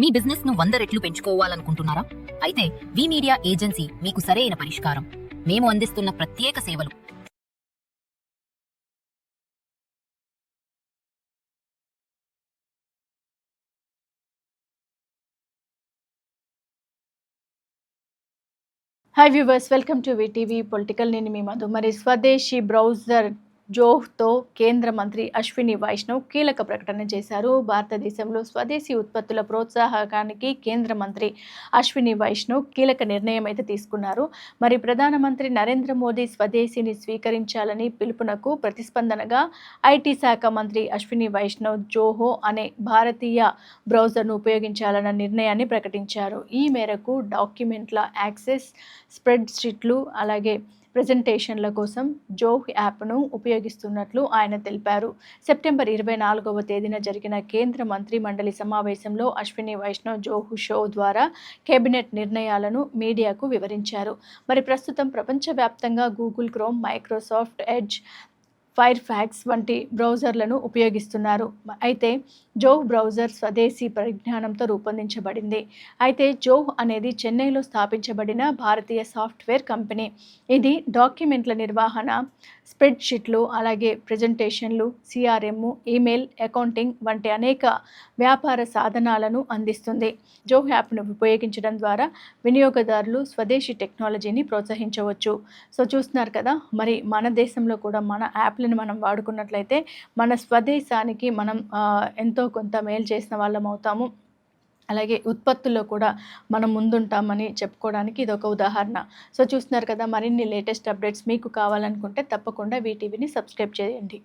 మీ బిజినెస్ను వంద రెట్లు పెంచుకోవాలనుకుంటున్నారా? అయితే వి మీడియా ఏజెన్సీ మీకు సరైన పరిష్కారం. మేము అందిస్తున్న ప్రత్యేక సేవలు. Hi viewers welcome to VTV political నేను మీ మధు. మరి స్వదేశీ బ్రౌజర్ జోహ్తో కేంద్ర మంత్రి అశ్విని వైష్ణవ్ కీలక ప్రకటన చేశారు. భారతదేశంలో స్వదేశీ ఉత్పత్తుల ప్రోత్సాహకానికి కేంద్ర మంత్రి అశ్విని వైష్ణవ్ కీలక నిర్ణయం అయితే తీసుకున్నారు. మరి ప్రధానమంత్రి నరేంద్ర మోదీ స్వదేశీని స్వీకరించాలని పిలుపునకు ప్రతిస్పందనగా ఐటీ శాఖ మంత్రి అశ్విని వైష్ణవ్ జోహో అనే భారతీయ బ్రౌజర్ను ఉపయోగించాలన్న నిర్ణయాన్ని ప్రకటించారు. ఈ మేరకు డాక్యుమెంట్ల యాక్సెస్ స్ప్రెడ్ షీట్లు అలాగే ప్రజెంటేషన్ల కోసం జోహ్ యాప్ను ఉపయోగిస్తున్నట్లు ఆయన తెలిపారు. సెప్టెంబర్ ఇరవై నాలుగవ తేదీన జరిగిన కేంద్ర మంత్రి మండలి సమావేశంలో అశ్విని వైష్ణవ్ జోహు షో ద్వారా కేబినెట్ నిర్ణయాలను మీడియాకు వివరించారు. మరి ప్రస్తుతం ప్రపంచవ్యాప్తంగా Google Chrome Microsoft Edge Firefox వంటి బ్రౌజర్లను ఉపయోగిస్తున్నారు. అయితే జోవ్ బ్రౌజర్ స్వదేశీ పరిజ్ఞానంతో రూపొందించబడింది. అయితే జోవ్ అనేది చెన్నైలో స్థాపించబడిన భారతీయ సాఫ్ట్వేర్ కంపెనీ. ఇది డాక్యుమెంట్ల నిర్వహణ స్ప్రెడ్షీట్లు అలాగే ప్రజెంటేషన్లు సిఆర్ఎం ఈమెయిల్ అకౌంటింగ్ వంటి అనేక వ్యాపార సాధనాలను అందిస్తుంది. జోవ్ యాప్ను ఉపయోగించడం ద్వారా వినియోగదారులు స్వదేశీ టెక్నాలజీని ప్రోత్సహించవచ్చు. సో చూస్తున్నారు కదా మరి మన దేశంలో కూడా మన యాప్లను మనం వాడుకున్నట్లయితే మన స్వదేశానికి మనం ఎంతో కొంత మేలు చేసిన వాళ్ళం అవుతాము. అలాగే ఉత్పత్తుల్లో కూడా మనం ముందుంటామని చెప్పుకోవడానికి ఇది ఒక ఉదాహరణ. సో చూస్తున్నారు కదా మరిన్ని లేటెస్ట్ అప్డేట్స్ మీకు కావాలనుకుంటే తప్పకుండా వీటీవీని సబ్స్క్రైబ్ చేయండి.